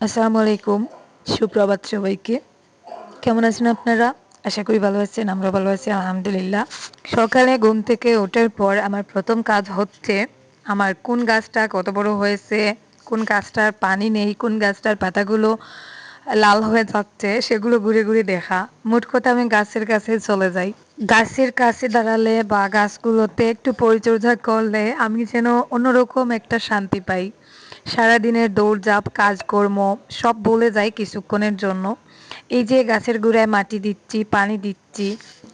আসসালামু আলাইকুম সুপ্রভাত সবাইকে। কেমন আছেন আপনারা? আশা করি ভালো আছেন আমরা ভালো আছি, আলহামদুলিল্লাহ। সকালে ঘুম থেকে ওঠার পর আমার প্রথম কাজ হচ্ছে আমার কোন গাছটা কত বড় হয়েছে, কোন গাছটার পানি নেই, কোন গাছটার পাতাগুলো লাল হয়ে যাচ্ছে, সেগুলো ঘুরে ঘুরে দেখা। মোট কথা আমি গাছের কাছে চলে যাই। গাছের কাছে দাঁড়ালে বা গাছগুলোতে একটু পরিচর্যা করলে আমি যেন অন্যরকম একটা শান্তি পাই। সারাদিনের দৌড়ঝাঁপ, কাজকর্ম, সব ভুলে যাই কিছুক্ষণের জন্য। এই যে গাছের গোড়ায় মাটি দিচ্ছি, পানি দিচ্ছি,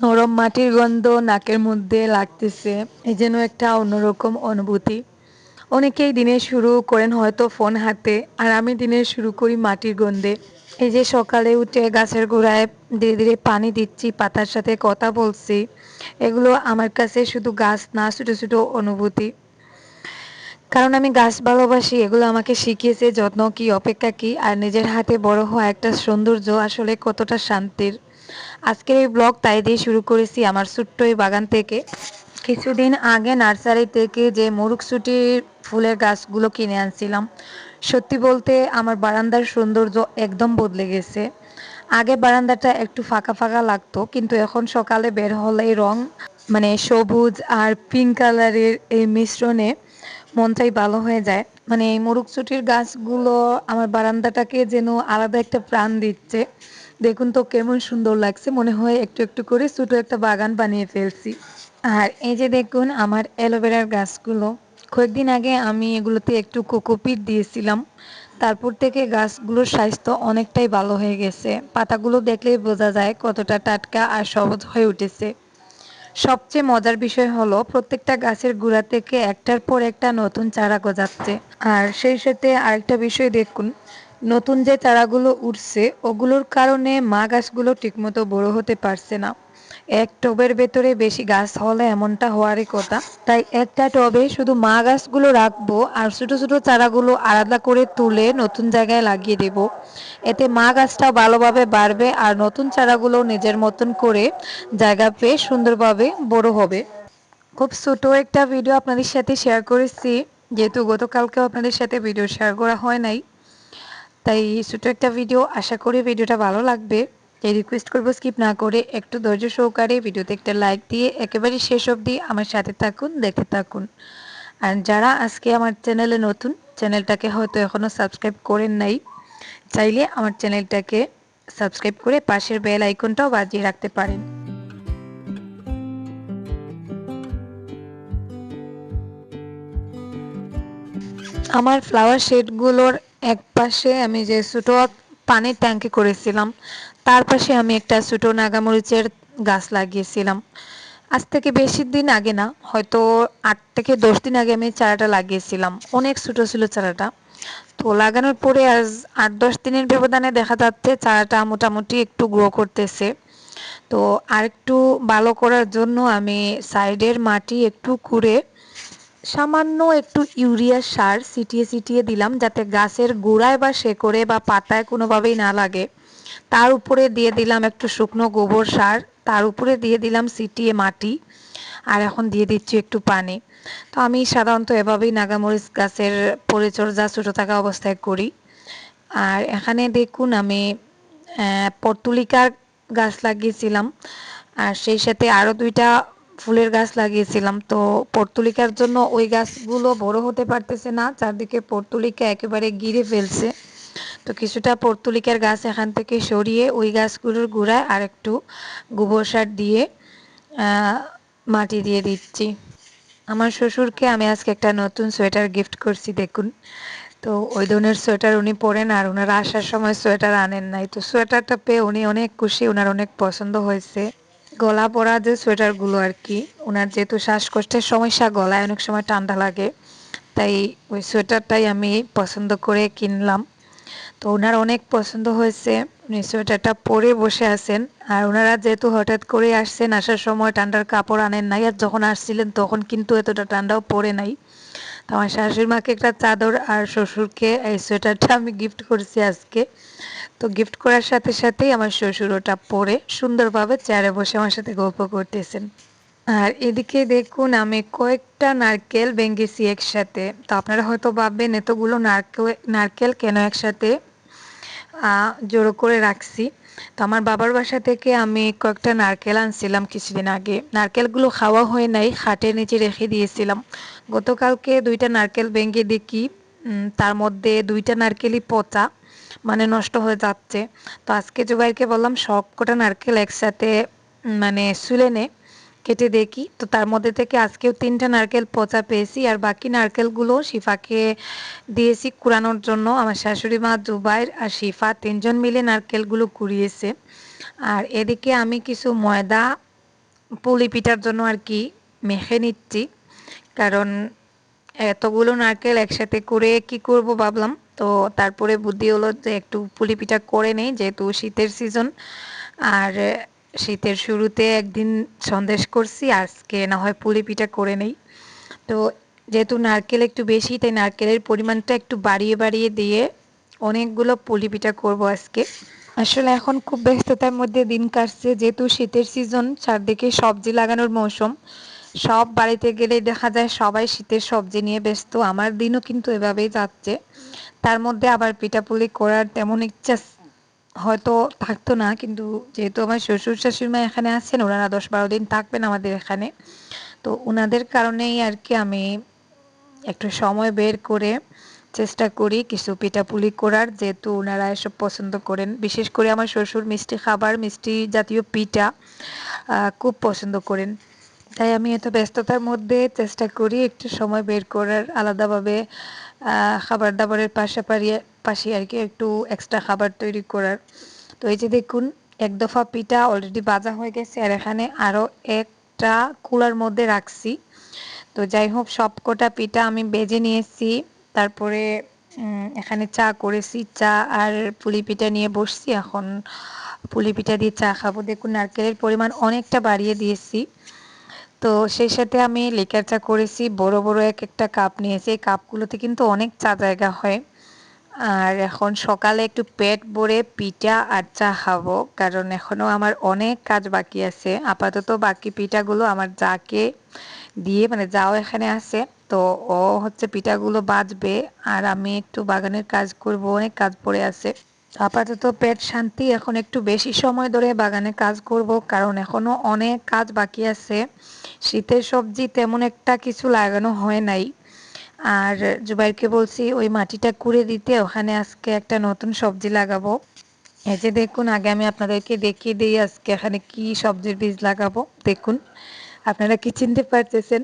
নরম মাটির গন্ধ নাকের মধ্যে লাগতেছে, এই যেন একটা অন্যরকম অনুভূতি। অনেকেই দিনের শুরু করেন হয়তো ফোন হাতে, আর আমি দিনের শুরু করি মাটির গন্ধে। এই যে সকালে উঠে গাছের গোড়ায় ধীরে ধীরে পানি দিচ্ছি, পাতার সাথে কথা বলছি, এগুলো আমার কাছে শুধু গাছ না, ছোটো ছোটো অনুভূতি। কারণ আমি গাছ ভালোবাসি, এগুলো আমাকে শিখিয়েছে, যত্ন কি, অপেক্ষা কি, আর নিজের হাতে বড় হওয়া একটা সৌন্দর্য আসলে কতটা শান্তির। আজকের এই ব্লগ তাই দিয়ে শুরু করেছি আমার ছোট্ট এই বাগান থেকে। কিছুদিন আগে নার্সারি থেকে যে মুরুকসুটির ফুলের গাছগুলো কিনে আনছিলাম, সত্যি বলতে আমার বারান্দার সৌন্দর্য একদম বদলে গেছে। আগে বারান্দাটা একটু ফাঁকা ফাঁকা লাগতো, কিন্তু এখন সকালে বের হলে রং মানে সবুজ আর পিঙ্ক কালারের এই মিশ্রণে মনটাই ভালো হয়ে যায়। মানে এই মুরুকচুটির গাছগুলো আমার বারান্দাটাকে যেন আলাদা একটা প্রাণ দিচ্ছে। দেখুন তো কেমন সুন্দর লাগছে, মনে হয় একটু একটু করে ছোটো একটা বাগান বানিয়ে ফেলছি। আর এই যে দেখুন আমার অ্যালোভেরার গাছগুলো, কয়েকদিন আগে আমি এগুলোতে একটু কোকোপিট দিয়েছিলাম। তারপর থেকে গাছগুলোর স্বাস্থ্য অনেকটাই ভালো হয়ে গেছে। পাতাগুলো দেখলেই বোঝা যায় কতটা টাটকা আর সহজ হয়ে উঠেছে। সবচেয়ে মজার বিষয় হলো, প্রত্যেকটা গাছের গুঁড়া থেকে একটার পর একটা নতুন চারা গজাচ্ছে। আর সেই সাথে আরেকটা বিষয় দেখুন, নতুন যে চারাগুলো উঠছে, ওগুলোর কারণে মা গাছগুলো ঠিকমতো বড় হতে পারছে না। এক টবের ভেতরে বেশি গাছ হলে এমনটা হওয়ারই কথা। তাই একটা টবে শুধু মা গাছগুলো রাখব আর ছোট ছোট চারাগুলো আলাদা করে তুলে নতুন জায়গায় লাগিয়ে দেব। এতে মা গাছটা ভালোভাবে বাড়বে আর নতুন চারাগুলো নিজের মতন করে জায়গা পেয়ে সুন্দরভাবে বড় হবে। খুব ছোট একটা ভিডিও আপনাদের সাথে শেয়ার করেছি, যেহেতু গতকালকেও আপনাদের সাথে ভিডিও শেয়ার করা হয় নাই। তাই ছোট একটা ভিডিও আশা করি ভিডিওটা ভালো লাগবে। তাই রিকোয়েস্ট করব স্কিপ না করে একটু ধৈর্য সহকারে ভিডিওতে একটা লাইক দিয়ে একেবারে শেষ অবধি আমার সাথে থাকুন দেখতে থাকুন। আর যারা আজকে আমার চ্যানেলে নতুন চ্যানেলটাকে হয়তো এখনও সাবস্ক্রাইব করেন নাই, চাইলে আমার চ্যানেলটাকে সাবস্ক্রাইব করে পাশের বেল আইকনটাও বাজিয়ে রাখতে পারেন। আমার ফ্লাওয়ার শেডগুলোর এক পাশে আমি যে ছোটো পানির ট্যাঙ্কি করেছিলাম। তার পাশে আমি একটা ছোটো নাগামরিচের গাছ লাগিয়েছিলাম। আজ থেকে বেশি দিন আগে না, হয়তো আট থেকে দশ দিন আগে আমি চারাটা লাগিয়েছিলাম। অনেক ছোটো ছিল চারাটা। তো লাগানোর পরে আজ আট দশ দিনের ব্যবধানে দেখা যাচ্ছে চারাটা মোটামুটি একটু গ্রো করতেছে। তো আর একটু ভালো করার জন্য আমি সাইডের মাটি একটু কুড়ে সামান্য একটু ইউরিয়া সার ছিটিয়ে ছিটিয়ে দিলাম যাতে গাছের গোড়ায় বা শেকড়ে বা পাতায় কোনোভাবেই না লাগে। তার উপরে দিয়ে দিলাম একটু শুকনো গোবর সার, তার উপরে দিয়ে দিলাম সিটিয়ে মাটি, আর এখন দিয়ে দিচ্ছি একটু পানি। তো আমি সাধারণত এভাবেই নাগামরিচ গাছের পরিচর্যা ছোটো থাকা অবস্থায় করি। আর এখানে দেখুন আমি পর্তুলিকার গাছ লাগিয়েছিলাম। আর সেই সাথে আরও দুইটা ফুলের গাছ লাগিয়েছিলাম। তো পর্তুলিকার জন্য ওই গাছগুলো বড় হতে পারতেছে না, চারদিকে পর্তুলিকা একেবারে গিরে ফেলছে। তো কিছুটা পর্তুলিকার গাছ এখান থেকে সরিয়ে ওই গাছগুলোর গোড়ায় আর একটু গোবর সার দিয়ে মাটি দিয়ে দিচ্ছি। আমার শ্বশুরকে আমি আজকে একটা নতুন সোয়েটার গিফট করছি, দেখুন। তো ওই ধরনের সোয়েটার উনি পরেন আর ওনারা আসার সময় সোয়েটার আনেন নাই। তো সোয়েটারটা পেয়ে উনি অনেক খুশি, ওনার অনেক পছন্দ হয়েছে। গলা পরা যে সোয়েটারগুলো আর কি, ওনার যেহেতু শ্বাসকষ্টের সমস্যা, গলায় অনেক সময় ঠান্ডা লাগে, তাই ওই সোয়েটারটাই আমি পছন্দ করে কিনলাম। তো ওনার অনেক পছন্দ হয়েছে, উনি সোয়েটারটা পরে বসে আছেন, আর ওনারা যেহেতু হঠাৎ করে আসছেন, আসার সময় ঠান্ডার কাপড় আনেন নাই, আর যখন আসছিলেন তখন কিন্তু এতটা ঠান্ডাও পরে নাই। তো আমার শাশুড়ি মাকে একটা চাদর আর শ্বশুরকে এই সোয়েটারটা আমি গিফট করেছি আজকে। তো গিফট করার সাথে সাথেই আমার শ্বশুর ওটা পরে সুন্দরভাবে চেয়ারে বসে আমার সাথে গল্প করতেছেন। আর এদিকে দেখুন, আমি কয়েকটা নারকেল ভেঙেছি একসাথে। তো আপনারা হয়তো ভাববেন, এতগুলো নারকেল নারকেল কেন একসাথে জড়ো করে রাখছি? তো আমার বাবার বাসা থেকে আমি কয়েকটা নারকেল আনছিলাম কিছুদিন আগে। নারকেলগুলো খাওয়া হয় নাই, খাটের নিচে রেখে দিয়েছিলাম। গতকালকে দুইটা নারকেল ভেঙে দেখি তার মধ্যে দুইটা নারকেলই পচা মানে নষ্ট হয়ে যাচ্ছে। তো আজকে জুবাইরকে বললাম সব কটা নারকেল একসাথে মানে সুলে নে। কেটে দেখি। তো তার মধ্যে থেকে আজকেও তিনটা নারকেল পচা পেয়েছি আর বাকি নারকেলগুলো শিফাকে দিয়েছি কুড়ানোর জন্য। আমার শাশুড়ি মা জুবাইর আর শিফা তিনজন মিলে নারকেলগুলো কুড়িয়েছে। আর এদিকে আমি কিছু ময়দা, পুলি পিঠার জন্য আর কি মেখে নিচ্ছি। কারণ এতগুলো নারকেল একসাথে করে কি করব ভাবলাম। তো তারপরে বুদ্ধি হলো যে একটু পুলি পিঠা করে নেই, যেহেতু শীতের সিজন। আর শীতের শুরুতে একদিন সন্দেশ করছি, আজকে না হয় পুলি পিঠা করে নেই। তো যেহেতু নারকেল একটু বেশি, তাই নারকেলের পরিমাণটা একটু বাড়িয়ে বাড়িয়ে দিয়ে অনেকগুলো পুলি পিঠা করব আজকে। আসলে এখন খুব ব্যস্ততার মধ্যে দিন কাটছে, যেহেতু শীতের সিজন চারদিকে সবজি লাগানোর মৌসুম। সব বাড়িতে গেলে দেখা যায় সবাই শীতের সবজি নিয়ে ব্যস্ত, আমার দিনও কিন্তু এভাবেই যাচ্ছে। তার মধ্যে আবার পিঠাপুলি করার তেমন ইচ্ছা হয়তো থাকতো না, কিন্তু যেহেতু আমার শ্বশুর শাশুড়িমা এখানে আছেন, ওনারা দশ বারো দিন থাকবেন আমাদের এখানে। তো ওনাদের কারণেই আর কি আমি একটু সময় বের করে চেষ্টা করি কিছু পিঠাপুলি করার, যেহেতু ওনারা এসব পছন্দ করেন। বিশেষ করে আমার শ্বশুর মিষ্টি খাবার, মিষ্টি জাতীয় পিঠা খুব পছন্দ করেন। তাই আমি এত ব্যস্ততার মধ্যে চেষ্টা করি একটু সময় বের করার, আলাদাভাবে খাবার দাবারের পাশাপাশি পাশে আর কি একটু এক্সট্রা খাবার তৈরি করার। তো এই যে দেখুন, এক দফা পিঠা অলরেডি বাজা হয়ে গেছে আর এখানে আরও একটা কুলার মধ্যে রাখছি। তো যাই হোক সব কটা পিঠা আমি বেজে নিয়েছি। তারপরে এখানে চা করেছি। চা আর পুলি পিঠা নিয়ে বসছি। এখন পুলি পিঠা দিয়ে চা খাব। দেখুন, নারকেলের পরিমাণ অনেকটা বাড়িয়ে দিয়েছি। তো সেই সাথে আমি লিকার চা করেছি, বড় বড় এক একটা কাপ নিয়েছি। এই কাপগুলোতে কিন্তু অনেক চা জায়গা হয়। আর এখন সকালে একটু পেট ভরে পিঠা আর চা খাব, কারণ এখনও আমার অনেক কাজ বাকি আছে। আপাতত বাকি পিঠাগুলো আমার যাকে দিয়ে মানে যাও এখানে আছে, তো ও হচ্ছে পিঠাগুলো বাজবে। আর আমি একটু বাগানের কাজ করব, অনেক কাজ পড়ে আছে। আপাতত পেট শান্তি, এখন একটু বেশি সময় ধরে বাগানে কাজ করব, কারণ এখনও অনেক কাজ বাকি আছে। শীতের সবজি তেমন একটা কিছু লাগানো হয় নাই। আর জুবাইরকে বলছি, ওই মাটিটা কুড়ে দিতে, ওখানে আজকে একটা নতুন সবজি লাগাবো। এই যে দেখুন, আগে আমি আপনাদেরকে দেখিয়ে দিই আজকে এখানে কি সবজির বীজ লাগাবো। দেখুন, আপনারা কি চিনতে পারতেছেন?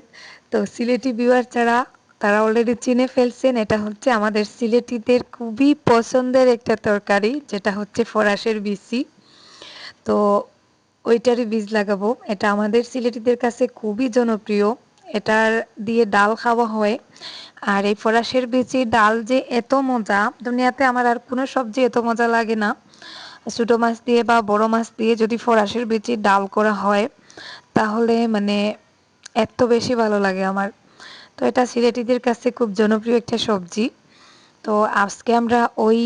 তো সিলেটি বিওয়ার ছাড়া তারা অলরেডি চিনে ফেলছেন, এটা হচ্ছে আমাদের সিলেটিদের খুবই পছন্দের একটা তরকারি, যেটা হচ্ছে ফরাসের বিসি তো ওইটারই বীজ লাগাবো। এটা আমাদের সিলেটিদের কাছে খুবই জনপ্রিয়। এটার দিয়ে ডাল খাওয়া হয়। আর এই ফরাসের বিচি ডাল যে এত মজা, দুনিয়াতে আমার আর কোনো সবজি এত মজা লাগে না। ছোটো মাছ দিয়ে বা বড় মাছ দিয়ে যদি ফরাসের বিচি ডাল করা হয়, তাহলে মানে এত বেশি ভালো লাগে আমার। তো এটা সিলেটিদের কাছে খুব জনপ্রিয় একটা সবজি। তো আজকে আমরা ওই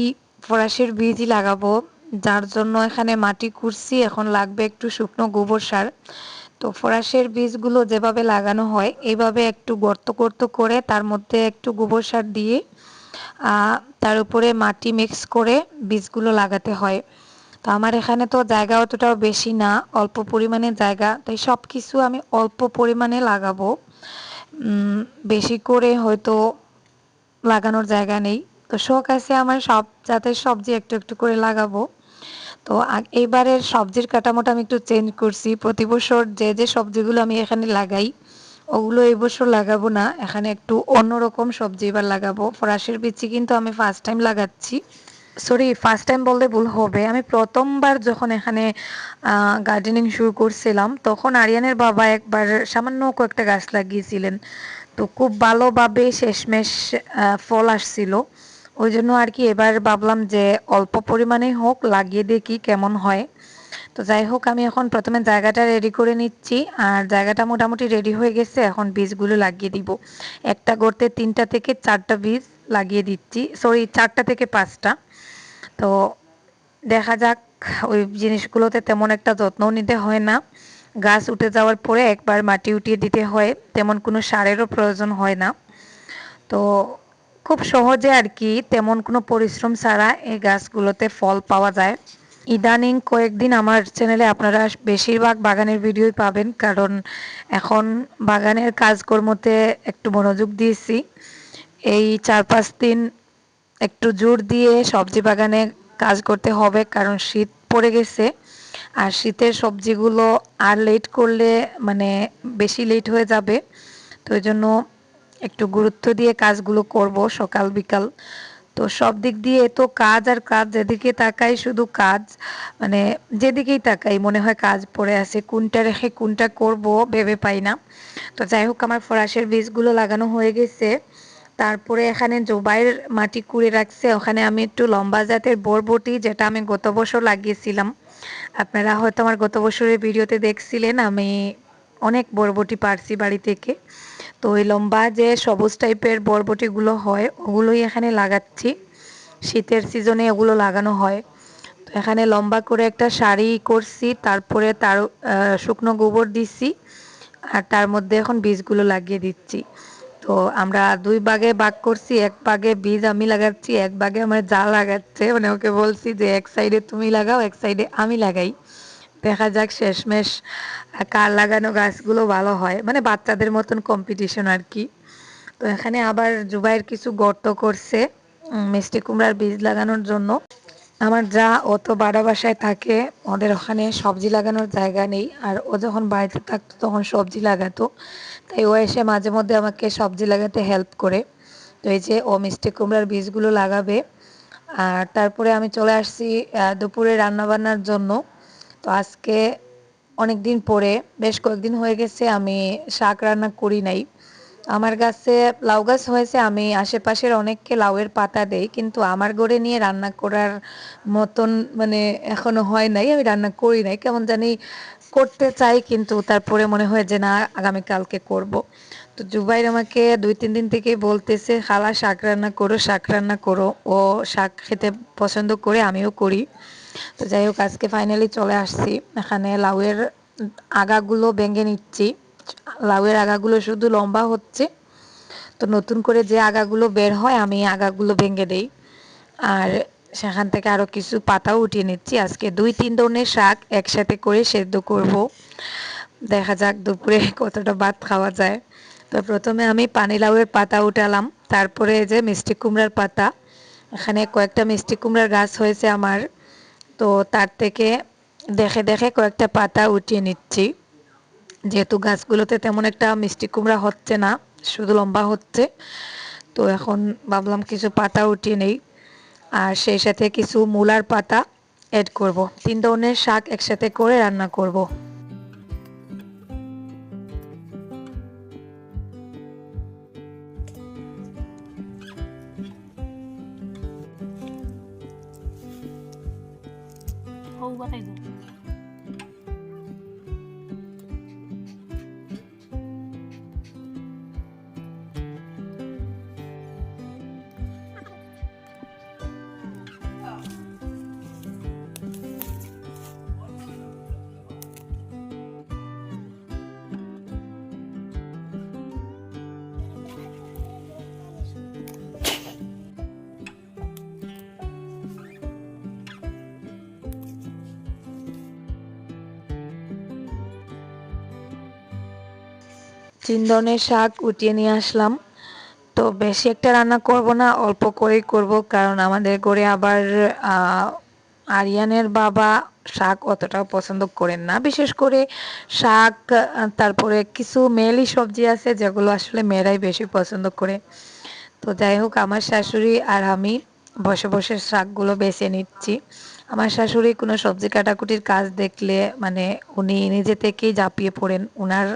ফরাসের বীজই লাগাবো, যার জন্য এখানে মাটি কুড়ছি এখন লাগবে একটু শুকনো গোবর সার। তো ফরাসের বীজগুলো যেভাবে লাগানো হয়, এইভাবে একটু গর্ত গর্ত করে তার মধ্যে একটু গোবর সার দিয়ে তার উপরে মাটি মিক্স করে বীজগুলো লাগাতে হয়। তো আমার এখানে তো জায়গা অতটাও বেশি না, অল্প পরিমাণে জায়গা, তাই সব কিছু আমি অল্প পরিমাণে লাগাবো। বেশি করে হয়তো লাগানোর জায়গা নেই। তো শখ আছে আমার সব জাতের সবজি একটু একটু করে লাগাবো। তো এইবারের সবজির কাঠামোটা আমি একটু চেঞ্জ করছি। প্রতি বছর যে যে সবজিগুলো আমি এখানে লাগাই, ওগুলো এই বছর লাগাবো না। এখানে একটু অন্যরকম সবজি এবার লাগাবো। ফরাসের বিচি কিন্তু আমি ফার্স্ট টাইম লাগাচ্ছি। সরি ফার্স্ট টাইম বললে ভুল হবে। আমি প্রথমবার যখন এখানে গার্ডেনিং শুরু করছিলাম, তখন আরিয়ানের বাবা একবার সামান্য কয়েকটা গাছ লাগিয়েছিলেন। তো খুব ভালোভাবে শেষমেশ ফল আসছিল। ওই জন্য আর কি এবার ভাবলাম যে অল্প পরিমাণে হোক, লাগিয়ে দেখি কেমন হয়। তো যাই হোক, আমি এখন প্রথমে জায়গাটা রেডি করে নিচ্ছি। আর জায়গাটা মোটামুটি রেডি হয়ে গেছে, এখন বীজগুলো লাগিয়ে দিব। একটা গর্তে তিনটা থেকে চারটা বীজ। লাগিয়ে দিচ্ছি। সরি চারটা থেকে পাঁচটা। তো দেখা যাক, ওই জিনিসগুলোতে তেমন একটা যত্নও নিতে হয় না। গাছ উঠে যাওয়ার পরে একবার মাটি উঠিয়ে দিতে হয়, তেমন কোনো সারেরও প্রয়োজন হয় না। তো খুব সহজে আর কি তেমন কোনো পরিশ্রম ছাড়া এই গাছগুলোতে ফল পাওয়া যায়। ইদানিং কয়েকদিন আমার চ্যানেলে আপনারা বেশিরভাগ বাগানের ভিডিওই পাবেন, কারণ এখন বাগানের কাজকর্মতে একটু মনোযোগ দিয়েছি। এই চার পাঁচ দিন একটু জোর দিয়ে সবজি বাগানে কাজ করতে হবে, কারণ শীত পড়ে গেছে। আর শীতের সবজিগুলো আর লেট করলে মানে বেশি লেট হয়ে যাবে। তো ওই জন্য একটু গুরুত্ব দিয়ে কাজগুলো করব সকাল, বিকাল। তো সব দিক দিয়ে তো কাজ আর কাজ যেদিকে তাকাই শুধু কাজ মানে যেদিকেই তাকাই মনে হয় কাজ পড়ে আছে, কোনটা রেখে কোনটা করব ভেবে পাই না। তো যাই হোক, আমার ফরাসের বীজগুলো লাগানো হয়ে গেছে। তারপরে এখানে জোবাইয়ের মাটি কুড়ে রাখছে। ওখানে আমি একটু লম্বা জাতের বরবটি যেটা আমি গত বছর লাগিয়েছিলাম। আপনারা হয়তো আমার গত বছরের ভিডিওতে দেখছিলেন, আমি অনেক বরবটি পারছি বাড়ি থেকে। তো ওই লম্বা যে সবুজ টাইপের বরবটিগুলো হয়, ওগুলোই এখানে লাগাচ্ছি। শীতের সিজনে ওগুলো লাগানো হয়। তো এখানে লম্বা করে একটা শাড়ি করছি, তারপরে তার শুকনো গোবর দিচ্ছি আর তার মধ্যে এখন বীজগুলো লাগিয়ে দিচ্ছি। তো আমরা দুই ভাগে ভাগ করছি, এক ভাগে বীজ আমি লাগাচ্ছি, এক ভাগে আমার যা লাগাচ্ছে। মানে ওকে বলছি যে এক সাইডে তুমি লাগাও, এক সাইডে আমি লাগাই। দেখা যাক শেষমেশ কার লাগানো গাছগুলো ভালো হয়। মানে বাচ্চাদের মতন কম্পিটিশন আর কি। তো এখানে আবার জুবাইয়ের কিছু গর্ত করছে মিষ্টি কুমড়ার বীজ লাগানোর জন্য। আমার যা অত বাড়া বাসায় থাকে, ওদের ওখানে সবজি লাগানোর জায়গা নেই, আর ও যখন বাড়িতে থাকতো তখন সবজি লাগাতো। তাই ও এসে মাঝে মধ্যে আমাকে সবজি লাগাতে হেল্প করে। তো এই যে ও মিষ্টি কুমড়ার বীজগুলো লাগাবে, আর তারপরে আমি চলে আসছি দুপুরে রান্নাবান্নার জন্য। তো আজকে অনেক দিন পরে, বেশ কয়েকদিন হয়ে গেছে, আমি শাক রান্না করি নাই। আমার গাছে লাউ গাছ হয়েছে, আমি আশেপাশের অনেককে লাউয়ের পাতা দেই, কিন্তু আমার গড়ে নিয়ে রান্না করার মতন মানে এখনও হয় নাই, আমি রান্না করি নাই, কেমন জানি করতে চাই, কিন্তু তারপরে মনে হয় যে না আগামীকালকে করব। তো জুবাইর আমাকে দুই, তিন দিন থেকেই বলতেছে, খালা, শাক রান্না করো, শাক রান্না করো, ও শাক খেতে পছন্দ করে, আমিও করি তো যাই হোক, আজকে ফাইনালি চলে আসছি, এখানে লাউয়ের আগাগুলো ভেঙে নিচ্ছি লাউয়ের আগাগুলো শুধু লম্বা হচ্ছে। তো নতুন করে যে আগাগুলো বের হয়, আমি আগাগুলো ভেঙে দেই। আর সেখান থেকে আরও কিছু পাতাও উঠিয়ে নিচ্ছি। আজকে দুই, তিন ধরনের শাক একসাথে করে সেদ্ধ করব। দেখা যাক দুপুরে কতটা ভাত খাওয়া যায়। তো প্রথমে আমি পানি লাউয়ের পাতা উঠালাম। তারপরে যে মিষ্টি কুমড়ার পাতা। এখানে কয়েকটা মিষ্টি কুমড়ার গাছ হয়েছে আমার। তো তার থেকে দেখে দেখে কয়েকটা পাতা উঠিয়ে নিচ্ছি। যেহেতু গাছগুলোতে তেমন একটা মিষ্টি কুমড়া হচ্ছে না, শুধু লম্বা হচ্ছে তো এখন ভাবলাম কিছু পাতা উঠিয়ে নেই আর সেই সাথে কিছু মূলার পাতা অ্যাড করব। তিন ধরনের শাক একসাথে করে রান্না করব। তিন ধরনের শাক উঠিয়ে নিয়ে আসলাম। তো বেশি একটা রান্না করব না, অল্প করেই করব, কারণ আমাদের ঘরে আবার আরিয়ানের বাবা শাক অতটাও পছন্দ করেন না। বিশেষ করে শাক তারপরে কিছু মেয়েলি সবজি আছে, যেগুলো আসলে মেয়েরাই বেশি পছন্দ করে। তো যাই হোক, আমার শাশুড়ি আর আমি বসে বসে শাকগুলো বেছে নিচ্ছি। আমার শাশুড়ি কোনো সবজি কাটাকুটির কাজ দেখলে মানে উনি নিজে থেকেই ঝাঁপিয়ে পড়েন। উনার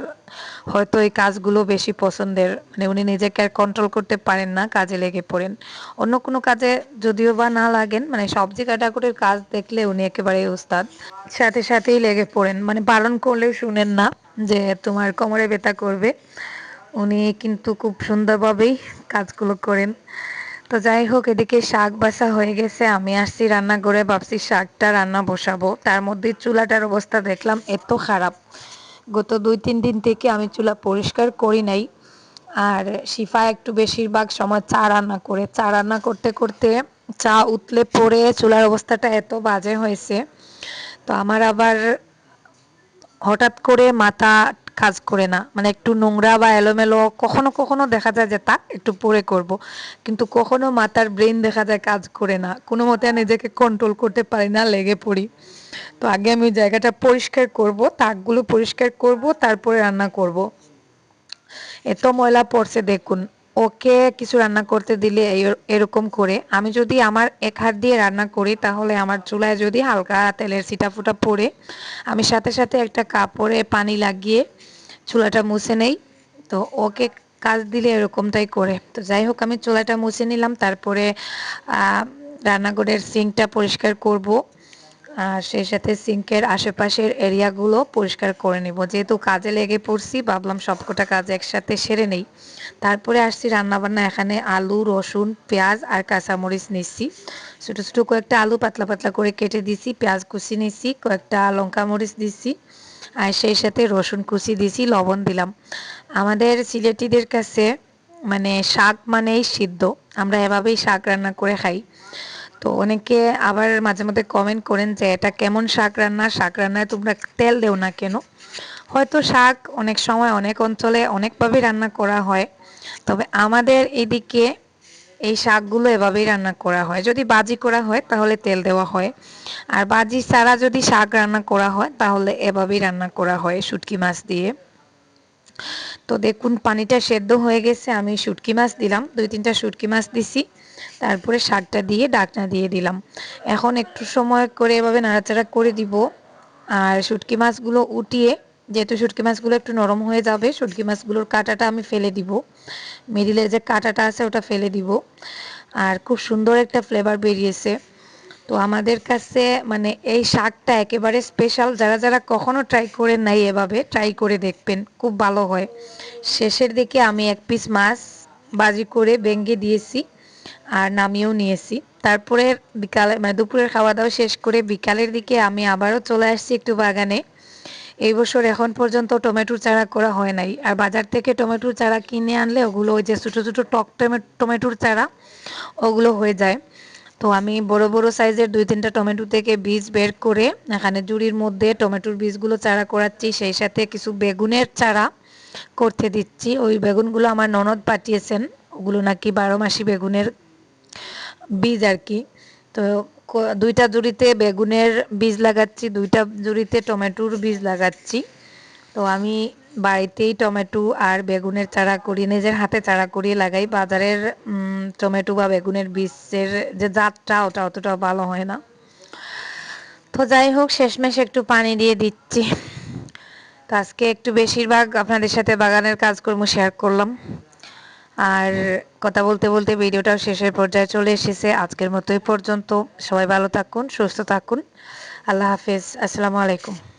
হয়তো এই কাজগুলো বেশি পছন্দের। মানে উনি নিজেকে আর কন্ট্রোল করতে পারেন না, কাজে লেগে পড়েন। অন্য কোনো কাজে যদিও বা না লাগেন মানে সবজি কাটাকুটির কাজ দেখলে উনি একেবারে উস্তাদ। সাথে সাথেই লেগে পড়েন। মানে বারণ করলেও শুনেন না যে তোমার কোমরে ব্যথা করবে। উনি কিন্তু খুব সুন্দরভাবেই কাজগুলো করেন। তো যাই হোক এদিকে শাক বাসা হয়ে গেছে। আমি আসছি রান্না করে ভাবছি শাকটা রান্না বসাবো। তার মধ্যে চুলাটার অবস্থা দেখলাম এত খারাপ। গত দুই, তিন দিন থেকে আমি চুলা পরিষ্কার করি নাই। আর শিফা একটু বেশিরভাগ সময় চা রান্না করে। চা রান্না করতে করতে চা উতলে পড়ে চুলার অবস্থাটা এত বাজে হয়েছে। তো আমার আবার হঠাৎ করে মাথা কাজ করে না মানে একটু নোংরা বা এলোমেলো কখনো কখনো দেখা যায় যে তা একটু পরে করব। কিন্তু কখনো মাথার ব্রেন দেখা যায় কাজ করে না কোনো মতে নিজেকে কন্ট্রোল করতে পারি না, লেগে পড়ি তো আগে আমি জায়গাটা পরিষ্কার করব, তাকগুলো পরিষ্কার করব, তারপরে রান্না করব। এত ময়লা পড়ছে, দেখুন ওকে কিছু রান্না করতে দিলে এরকম করে। আমি যদি আমার এক হাত দিয়ে রান্না করি, তাহলে আমার চুলায় যদি হালকা তেলের সিটা ফুটা পড়ে, আমি সাথে সাথে একটা কাপড়ে পানি লাগিয়ে চুলাটা মুছে নেই। তো ওকে কাজ দিলে এরকমটাই করে। তো যাই হোক, আমি চুলাটা মুছে নিলাম। তারপরে রান্নাঘরের সিঙ্কটা পরিষ্কার করব। আর সেই সাথে সিঙ্কের আশেপাশের এরিয়াগুলো পরিষ্কার করে নিব। যেহেতু কাজে লেগে পড়ছি, ভাবলাম সবকটা কাজ একসাথে সেরে নেই। তারপরে আসছি রান্নাবান্না। এখানে আলু, রসুন, পেঁয়াজ আর কাঁচামরিচ নিচ্ছি। ছোটো ছোটো কয়েকটা আলু পাতলা পাতলা করে কেটে দিছি পেঁয়াজ কুচি নিচ্ছি, কয়েকটা লঙ্কা মরিচ দিচ্ছি আর সেই সাথে রসুন কুচি দিছি লবণ দিলাম। আমাদের সিলেটিদের কাছে মানে শাক মানেই সিদ্ধ। আমরা এভাবেই শাক রান্না করে খাই। তো অনেকে আবার মাঝে মধ্যে কমেন্ট করেন যে, এটা কেমন শাক রান্না? শাক রান্নায় তোমরা তেল দেও না কেন? হয়তো শাক অনেক সময় অনেক অঞ্চলে অনেকভাবেই রান্না করা হয়। তবে আমাদের এদিকে এই শাকগুলো এভাবেই রান্না করা হয়। যদি বাজি করা হয়, তাহলে তেল দেওয়া হয়। আর বাজি ছাড়া যদি শাক রান্না করা হয়, তাহলে এভাবেই রান্না করা হয় শুটকি মাছ দিয়ে। তো দেখুন, পানিটা সেদ্ধ হয়ে গেছে, আমি শুটকি মাছ দিলাম। দুই তিনটা শুটকি মাছ দিছি। তারপরে শাকটা দিয়ে ডাকনা দিয়ে দিলাম। এখন একটু সময় করে এভাবে নাড়াচাড়া করে দিব। আর শুটকি মাছগুলো উঠিয়ে, যেহেতু শুটকি মাছগুলো একটু নরম হয়ে যাবে, শুটকি মাছগুলোর কাঁটাটা আমি ফেলে দিব। মিডিলের যে কাঁটাটা আছে ওটা ফেলে দিব। আর খুব সুন্দর একটা ফ্লেভার বেরিয়েছে। তো আমাদের কাছে মানে এই শাকটা একেবারে স্পেশাল যারা যারা কখনো ট্রাই করে নাই এভাবে ট্রাই করে দেখবেন, খুব ভালো হয়। শেষের দিকে আমি এক পিস মাছ বাজি করে বেঙ্গে দিয়েছি। আর নামিয়েও নিয়েছি। তারপরে বিকালে মানে দুপুরের খাওয়া দাওয়া শেষ করে বিকালের দিকে আমি আবারও চলে আসছি একটু বাগানে। এই বছর এখন পর্যন্ত টমেটোর চারা করা হয় নাই। আর বাজার থেকে টমেটোর চারা কিনে আনলে ওগুলো ওই যে ছোটো ছোটো টক টমেটোর চারা, ওগুলো হয়ে যায়। তো আমি বড় বড় সাইজের দুই তিনটা টমেটো থেকে বীজ বের করে এখানে জুড়ির মধ্যে টমেটোর বীজগুলো চারা করাচ্ছি। সেই সাথে কিছু বেগুনের চারা করতে দিচ্ছি। ওই বেগুনগুলো আমার ননদ পাঠিয়েছেন। ওগুলো নাকি বারো মাসি বেগুনের বীজ আর কি। তো দুইটা জুড়িতে বেগুনের বীজ লাগাচ্ছি, দুইটা জুড়িতে টমেটোর বীজ লাগাচ্ছি। তো আমি বাড়িতেই টমেটো আর বেগুনের চারা করি, নিজের হাতে চারা করিয়ে লাগাই। বাজারের টমেটো বা বেগুনের বীজের যে জাতটা, ওটা অতটা ভালো হয় না। তো যাই হোক, শেষমেশ একটু পানি দিয়ে দিচ্ছি। তো আজকে একটু বেশিরভাগ আপনাদের সাথে বাগানের কাজকর্ম শেয়ার করলাম। আর কথা বলতে বলতে ভিডিওটাও শেষের পর্যায়ে চলে এসেছে। আজকের মতো এই পর্যন্ত। সবাই ভালো থাকুন সুস্থ থাকুন। আল্লাহ হাফেজ। আসসালামু আলাইকুম।